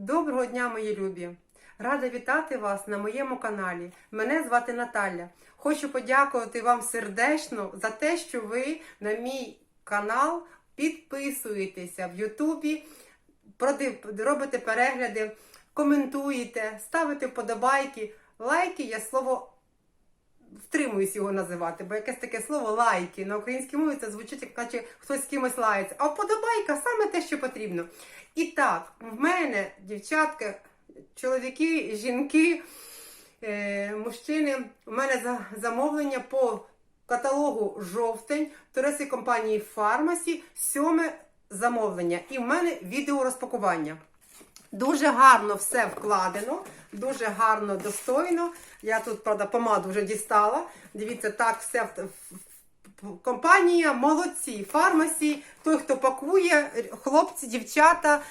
Доброго дня, мої любі! Рада вітати вас на моєму каналі. Мене звати Наталя. Хочу подякувати вам сердечно за те, що ви на мій канал підписуєтеся в Ютубі, робите перегляди, коментуєте, ставите вподобайки. Лайки є слово втримуюсь його називати, бо якесь таке слово лайки на українській мові це звучить, як наче хтось з кимось лається. А вподобайка саме те, що потрібно. І так, в мене, дівчатка, чоловіки, жінки, е, мужчини, у мене за- замовлення по каталогу жовтень туристи компанії Фармасі, сьоме замовлення. І в мене відео розпакування. Дуже гарно все вкладено, дуже гарно, достойно. Я тут, правда, помаду вже дістала. Дивіться, так все компанія молодці. Фармасі, той, хто пакує, хлопці, дівчата,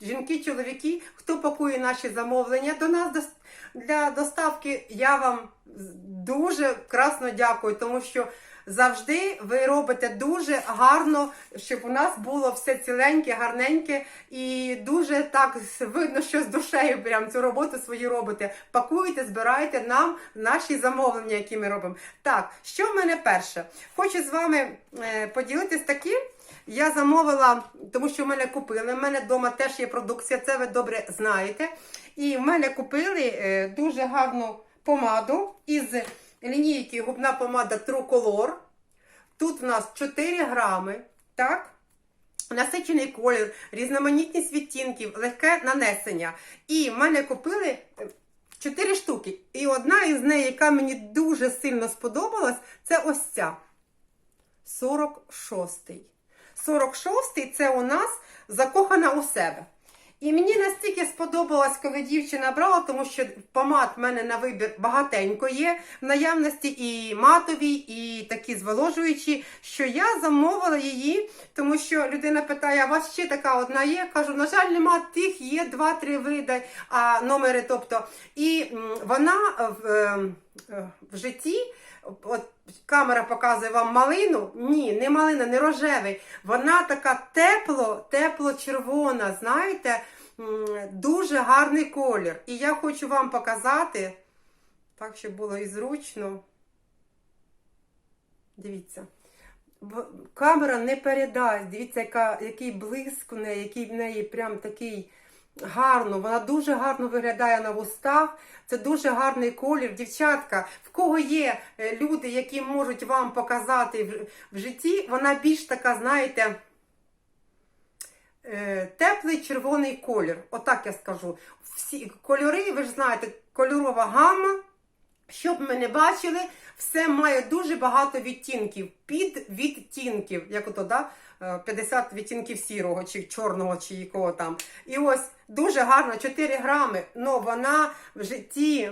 жінки, чоловіки, хто пакує наші замовлення до нас для доставки. Я вам дуже красно дякую, тому що. Завжди ви робите дуже гарно, щоб у нас було все ціленьке, гарненьке і дуже так видно, що з душею прям цю роботу свою робите. Пакуєте, збираєте нам наші замовлення, які ми робимо. Так, що в мене перше? Хочу з вами е, поділитись таким. Я замовила, тому що в мене купили. В мене вдома теж є продукція, це ви добре знаєте. І в мене купили е, дуже гарну помаду із лінійки губна помада Color. Тут у нас 4 грами, так? Насичений колір, різноманітність відтінків, легке нанесення. І в мене купили 4 штуки. І одна із неї, яка мені дуже сильно сподобалась, це ось ця. 46-й. 46-й це у нас закохана у себе. І мені настільки сподобалось, коли дівчина брала, тому що помад в мене на вибір багатенько є в наявності і матові, і такі зволожуючі, що я замовила її, тому що людина питає, а у вас ще така одна є? Кажу, на жаль, нема тих, є два-три види, а номери. тобто. І вона в, е, е, в житті. От камера показує вам малину. Ні, не малина, не рожевий. Вона така тепло, тепло-червона, знаєте, дуже гарний колір. І я хочу вам показати, так, щоб було і зручно. Дивіться. Камера не передасть. Дивіться, яка, який блиск у неї, який в неї прям такий гарно. Вона дуже гарно виглядає на вустах. Це дуже гарний колір. Дівчатка, в кого є е, люди, які можуть вам показати в, житті, вона більш така, знаєте, е, теплий червоний колір. Отак я скажу. Всі кольори, ви ж знаєте, кольорова гамма. Щоб ми не бачили, все має дуже багато відтінків, під відтінків, як ото, да? Е, 50 відтінків сірого, чи чорного, чи якого там. І ось дуже гарно, 4 грами, але вона в житті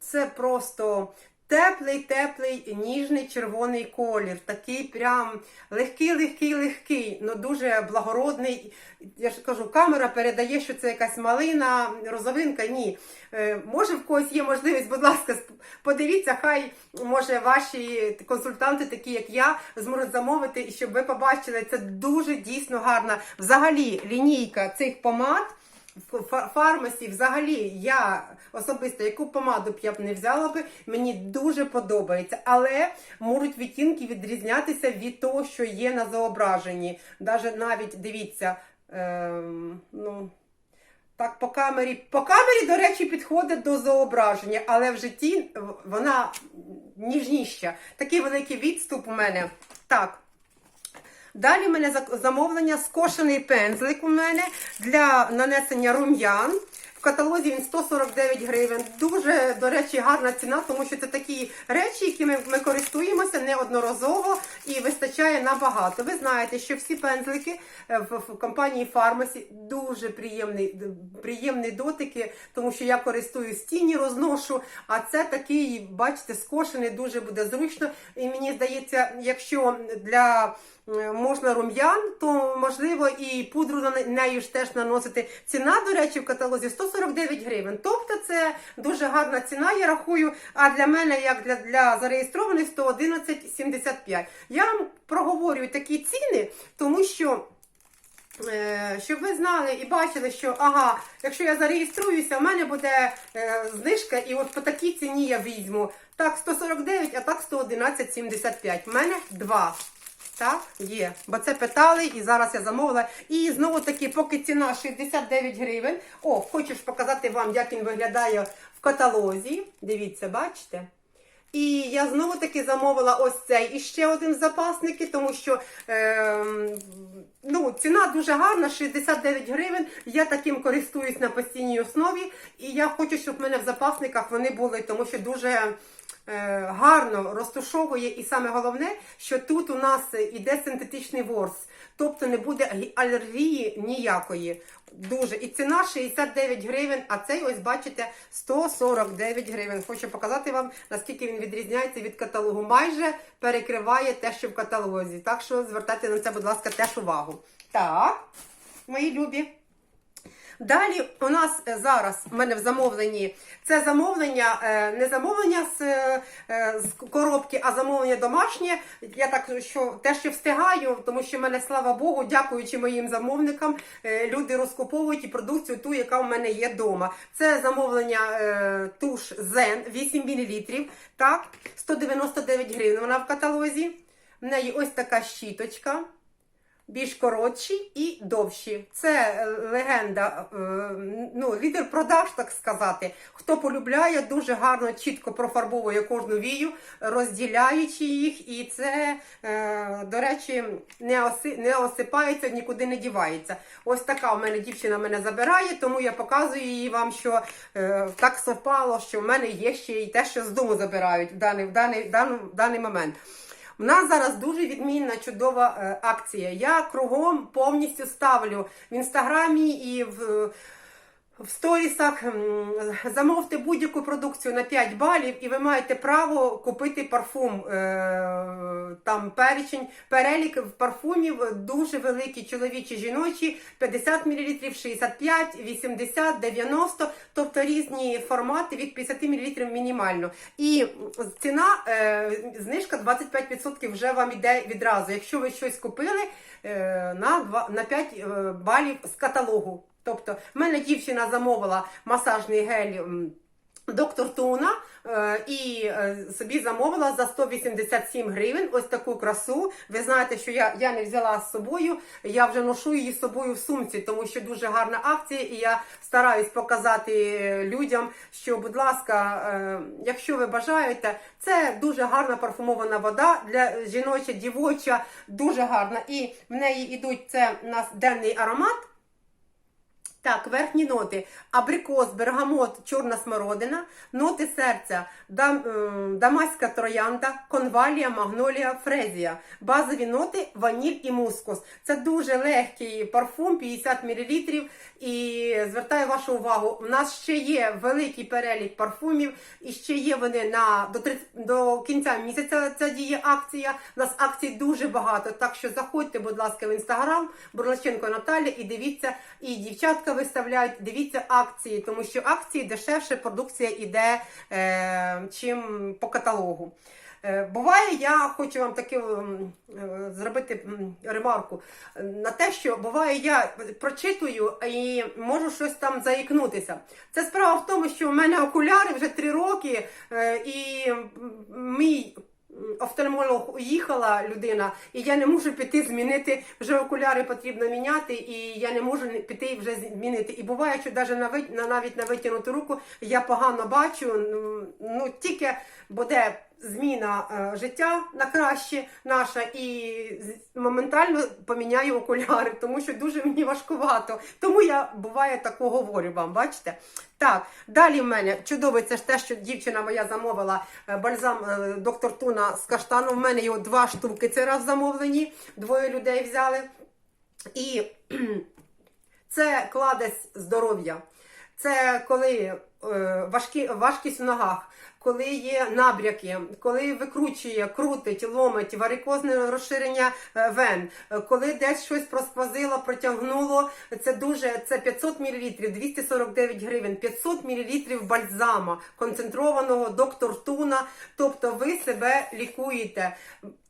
це просто теплий, теплий, ніжний червоний колір. Такий прям легкий, легкий, легкий, але дуже благородний. Я ж кажу, камера передає, що це якась малина, розовинка. Ні. Е, Може, в когось є можливість, будь ласка, подивіться, хай може ваші консультанти, такі як я, зможуть замовити, і щоб ви побачили, це дуже дійсно гарна. Взагалі, лінійка цих помад. Фармасі, взагалі, я особисто яку помаду б я б не взяла би, мені дуже подобається. Але можуть відтінки відрізнятися від того, що є на зображенні. Даже навіть дивіться, ем, ну. Так, по камері. По камері, до речі, підходить до зображення, але в житті вона ніжніша. Такий великий відступ у мене. Так. Далі в мене замовлення скошений пензлик у мене для нанесення рум'ян. В каталозі він 149 гривень. Дуже, до речі, гарна ціна, тому що це такі речі, які ми, користуємося неодноразово і вистачає набагато. Ви знаєте, що всі пензлики е, в, компанії Фармасі дуже приємні, приємні дотики, тому що я користуюсь тіні, розношу, а це такий, бачите, скошений, дуже буде зручно. І мені здається, якщо для е, можна рум'ян, то можливо і пудру на нею ж теж наносити. Ціна, до речі, в каталозі 149 гривень. Тобто це дуже гарна ціна, я рахую. А для мене, як для, для зареєстрованих, 111,75. Я вам проговорюю такі ціни, тому що. Е, Щоб ви знали і бачили, що ага, якщо я зареєструюся, в мене буде е, знижка, і от по такій ціні я візьму. Так, 149, а так 111,75. У мене два. Так, є. Бо це питали, і зараз я замовила. І знову таки, поки ціна 69 гривень. О, хочу показати вам, як він виглядає в каталозі. Дивіться, бачите? І я знову таки замовила ось цей і ще один з запасники, тому що е, ну, ціна дуже гарна, 69 гривень. Я таким користуюсь на постійній основі. І я хочу, щоб в мене в запасниках вони були, тому що дуже гарно розтушовує. І саме головне, що тут у нас іде синтетичний ворс, тобто не буде алергії ніякої. Дуже. І ціна 69 гривень, а цей, ось бачите, 149 гривень. Хочу показати вам, наскільки він відрізняється від каталогу. Майже перекриває те, що в каталозі. Так що звертайте на це, будь ласка, теж увагу. Так, мої любі. Далі у нас е, зараз в мене в замовленні це замовлення, е, не замовлення з, е, з коробки, а замовлення домашнє. Я так що те, що встигаю, тому що в мене, слава Богу, дякуючи моїм замовникам, люди розкуповують і продукцію ту, яка в мене є вдома. Це замовлення туш Zen 8 мл, так, 199 гривень вона в каталозі. В неї ось така щіточка більш коротші і довші. Це е, легенда, е, ну, лідер продаж, так сказати. Хто полюбляє, дуже гарно, чітко профарбовує кожну вію, розділяючи їх, і це, е, до речі, не, осипається, нікуди не дівається. Ось така у мене дівчина мене забирає, тому я показую її вам, що так совпало, що в мене є ще і те, що з дому забирають в даний, в даний, в даний момент. У нас зараз дуже відмінна чудова е, акція. Я кругом повністю ставлю в інстаграмі і в. В сторісах замовте будь-яку продукцію на 5 балів, і ви маєте право купити парфум. Е, Там перечень, перелік парфумів дуже великий, чоловічі, жіночі, 50 мл, 65, 80, 90, тобто різні формати від 50 мл мінімально. І ціна, е, знижка 25% вже вам іде відразу. Якщо ви щось купили е, на, 5 е, балів з каталогу. Тобто, в мене дівчина замовила масажний гель. Доктор Туна е, і е, собі замовила за 187 гривень ось таку красу. Ви знаєте, що я, я не взяла з собою, я вже ношу її з собою в сумці, тому що дуже гарна акція, і я стараюсь показати людям, що, будь ласка, е, якщо ви бажаєте, це дуже гарна парфумована вода для жіноча, дівоча, дуже гарна. І в неї йдуть це у нас денний аромат. Так, верхні ноти: абрикос, бергамот, чорна смородина, ноти серця, дам, ем, дамаська троянда, конвалія, магнолія, фрезія. Базові ноти ваніль і мускус. Це дуже легкий парфум, 50 мл. І звертаю вашу увагу, у нас ще є великий перелік парфумів, і ще є вони на до 30, до кінця місяця. Ця діє акція. У нас акцій дуже багато. Так що заходьте, будь ласка, в інстаграм Бурлаченко Наталя і дивіться, і дівчатка виставляють. Дивіться акції, тому що акції дешевше продукція іде, е, чим по каталогу. Е, Буває, я хочу вам таки м, е, зробити ремарку на те, що буває, я прочитую і можу щось там заікнутися. Це справа в тому, що в мене окуляри вже три роки, е, і мій офтальмолог уїхала людина, і я не можу піти змінити. Вже окуляри потрібно міняти, і я не можу піти вже змінити. І буває, що навіть на, навіть на витягнуту руку я погано бачу. Ну, Ну тільки буде зміна е, життя на краще наша, і моментально поміняю окуляри, тому що дуже мені важкувато. Тому я буває таку говорю вам, бачите? Так, далі в мене чудовий це ж те, що дівчина моя замовила е, бальзам е, доктор Туна з каштану. В мене його два штуки. Це раз замовлені, двоє людей взяли. І це кладезь здоров'я. Це коли е, важкі, важкість в ногах, коли є набряки, коли викручує, крутить, ломить, варикозне розширення е, вен, е, коли десь щось просквозило, протягнуло, це дуже це 500 мл, 249 гривень, 500 мл бальзама, концентрованого доктор Туна. Тобто ви себе лікуєте.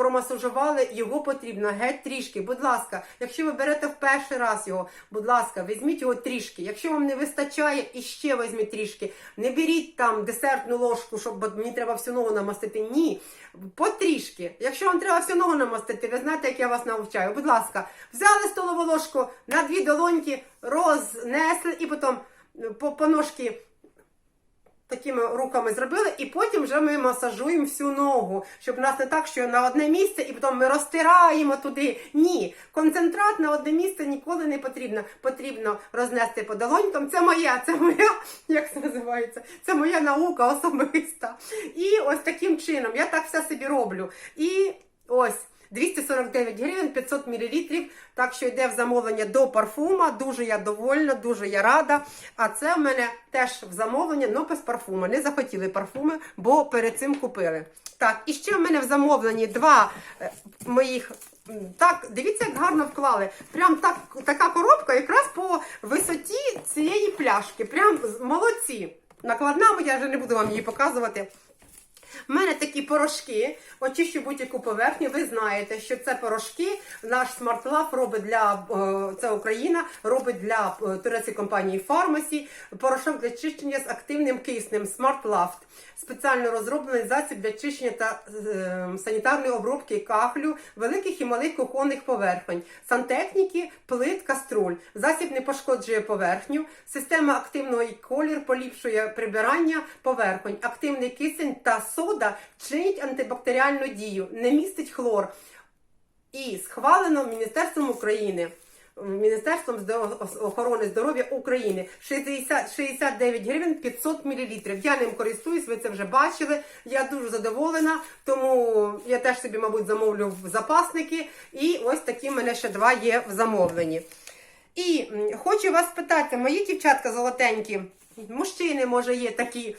Промасажували, його потрібно геть трішки. Будь ласка, якщо ви берете в перший раз його, будь ласка, візьміть його трішки. Якщо вам не вистачає, іще візьміть трішки. Не беріть там десертну ложку, щоб бо мені треба всю ногу намастити. Ні, потрішки. Якщо вам треба всю ногу намастити, ви знаєте, як я вас навчаю. Будь ласка, взяли столову ложку на дві долоньки, рознесли і потім по, по ножки такими руками зробили, і потім вже ми масажуємо всю ногу, щоб у нас не так, що на одне місце, і потім ми розтираємо туди. Ні, концентрат на одне місце ніколи не потрібно. Потрібно рознести по долонькам. Це моя, це моя, як це називається? Це моя наука особиста. І ось таким чином я так все собі роблю. І ось. 249 гривень, 500 мл, так що йде в замовлення до парфума. Дуже я довольна, дуже я рада. А це в мене теж в замовлення, але без парфума. Не захотіли парфуми, бо перед цим купили. Так, і ще в мене в замовленні два е, моїх. Так, дивіться, як гарно вклали. Прям так, така коробка якраз по висоті цієї пляшки. Прям молодці. Накладна, я вже не буду вам її показувати. У мене такі порошки, очищу будь-яку поверхню. Ви знаєте, що це порошки. Наш Lab робить для е, це Україна, робить для е, турецької компанії Pharmacy порошок для чищення з активним киснем Laft. Спеціально розроблений засіб для чищення та е, санітарної обробки кахлю великих і малих кухонних поверхонь, сантехніки, плит, каструль. Засіб не пошкоджує поверхню. Система активної колір поліпшує прибирання поверхонь. Активний кисень та сода чинять антибактеріальну дію, не містить хлор. І схвалено Міністерством України. Міністерством охорони здоров'я України 60, 69 гривень 500 мл. Я ним користуюсь, ви це вже бачили. Я дуже задоволена, тому я теж собі, мабуть, замовлю в запасники. І ось такі в мене ще два є в замовленні. І хочу вас спитати, мої дівчатка золотенькі, мужчини, може, є такі,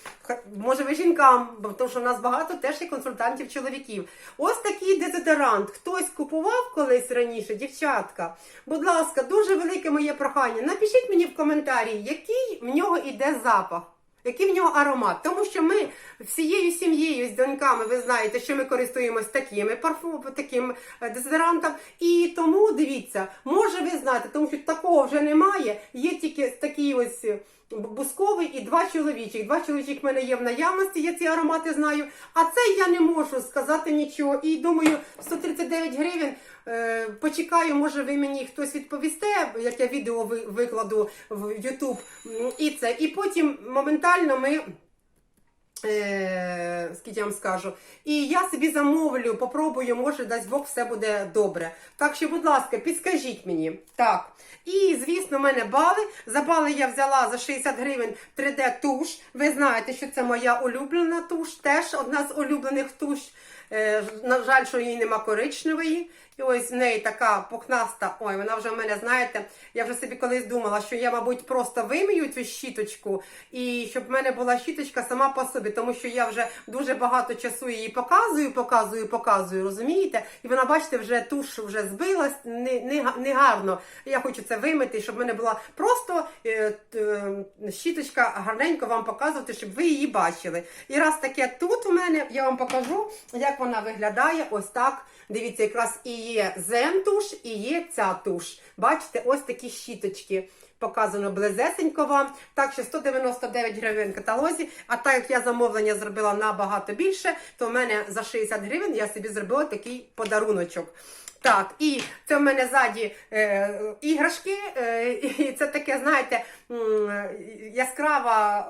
може ви жінкам, тому що в нас багато теж є консультантів чоловіків. Ось такий дезодорант. Хтось купував колись раніше, дівчатка. Будь ласка, дуже велике моє прохання. Напишіть мені в коментарі, який в нього іде запах. Який в нього аромат? Тому що ми всією сім'єю з доньками, ви знаєте, що ми користуємось такими парфумами, таким е, дезодорантом. І тому дивіться, може ви знаєте, тому що такого вже немає. Є тільки такий ось бусковий і два чоловічих. Два чоловічих в мене є в наявності, я ці аромати знаю. А це я не можу сказати нічого. І думаю, 139 гривень. Е, почекаю, може ви мені хтось відповісте, як я відео викладу в YouTube. І це. І потім моментально ми. Е, скільки я вам скажу. І я собі замовлю, попробую, може, дасть Бог, все буде добре. Так що, будь ласка, підскажіть мені. Так. І, звісно, в мене бали. За бали я взяла за 60 гривень 3D туш. Ви знаєте, що це моя улюблена туш, теж одна з улюблених туш. Е, на жаль, що її нема коричневої. І ось в неї така пухнаста. Ой, вона вже в мене, знаєте, я вже собі колись думала, що я, мабуть, просто вимію цю щіточку, і щоб в мене була щіточка сама по собі, тому що я вже дуже багато часу її показую, показую, показую, розумієте? І вона, бачите, вже туш вже збилась, не, не, не гарно. Я хочу це вимити, щоб в мене була просто е, е, щіточка гарненько вам показувати, щоб ви її бачили. І раз таке тут у мене, я вам покажу, як вона виглядає. Ось так. Дивіться, якраз і є зем-туш, і є ця туш. Бачите, ось такі щіточки. Показано близесенько вам. Так що 199 гривень в каталозі. А так як я замовлення зробила набагато більше, то в мене за 60 гривень я собі зробила такий подаруночок. Так, і це в мене ззаді е, іграшки, е, і це таке, знаєте, яскрава,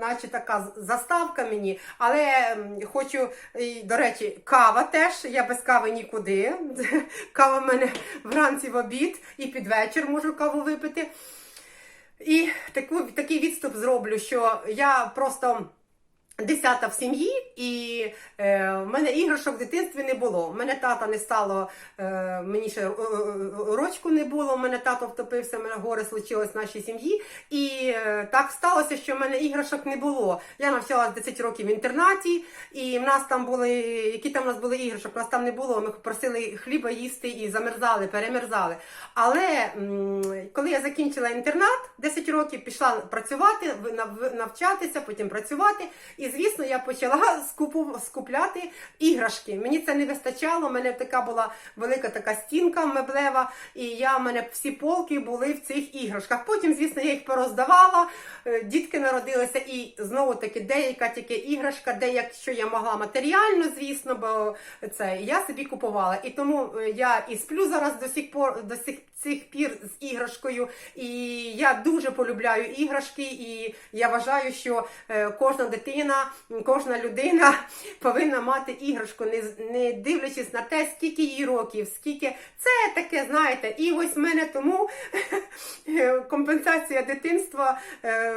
наче така заставка мені. Але хочу, і, до речі, кава теж. Я без кави нікуди. Кава в мене вранці в обід і під вечір можу каву випити. І таку, такий відступ зроблю, що я просто. Десята в сім'ї, і е, в мене іграшок в дитинстві не було. У мене тата не стало, е, мені ще е, е, рочку не було, у мене тато втопився, в мене горе случилось в нашій сім'ї. І е, так сталося, що в мене іграшок не було. Я навчалася 10 років в інтернаті, і в нас там були, які там у нас були іграшок, у нас там не було. Ми просили хліба їсти і замерзали, перемерзали. Але м, коли я закінчила інтернат, 10 років пішла працювати, нав- навчатися, потім працювати. І звісно, я почала скупу, скупляти іграшки. Мені це не вистачало. У мене така була велика така стінка меблева, і я в мене всі полки були в цих іграшках. Потім, звісно, я їх пороздавала. е, Дітки народилися, і знову таки деяка тільки іграшка, де якщо я могла матеріально, звісно, бо це я собі купувала. І тому е, я і сплю зараз до сих пор до сих цих пір з іграшкою. І я дуже полюбляю іграшки, і я вважаю, що е, кожна дитина, кожна людина повинна мати іграшку, не, не дивлячись на те, скільки їй років, скільки це таке, знаєте, і ось в мене тому компенсація дитинства е,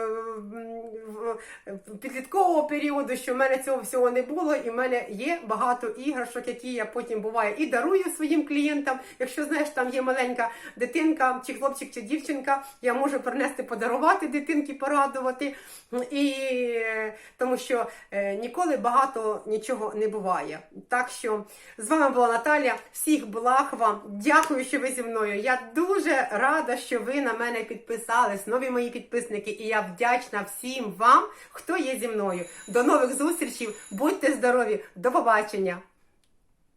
підліткового періоду, що в мене цього всього не було, і в мене є багато іграшок, які я потім буває і дарую своїм клієнтам. Якщо знаєш, там є маленька дитинка, чи хлопчик, чи дівчинка, я можу принести подарувати дитинки, порадувати. І е, тому що е, ніколи багато нічого не буває. Так що з вами була Наталія. Всіх благ вам. Дякую, що ви зі мною. Я дуже рада, що ви на мене підписались, нові мої підписники, і я вдячна всім вам, хто є зі мною. До нових зустрічей. Будьте здорові, до побачення!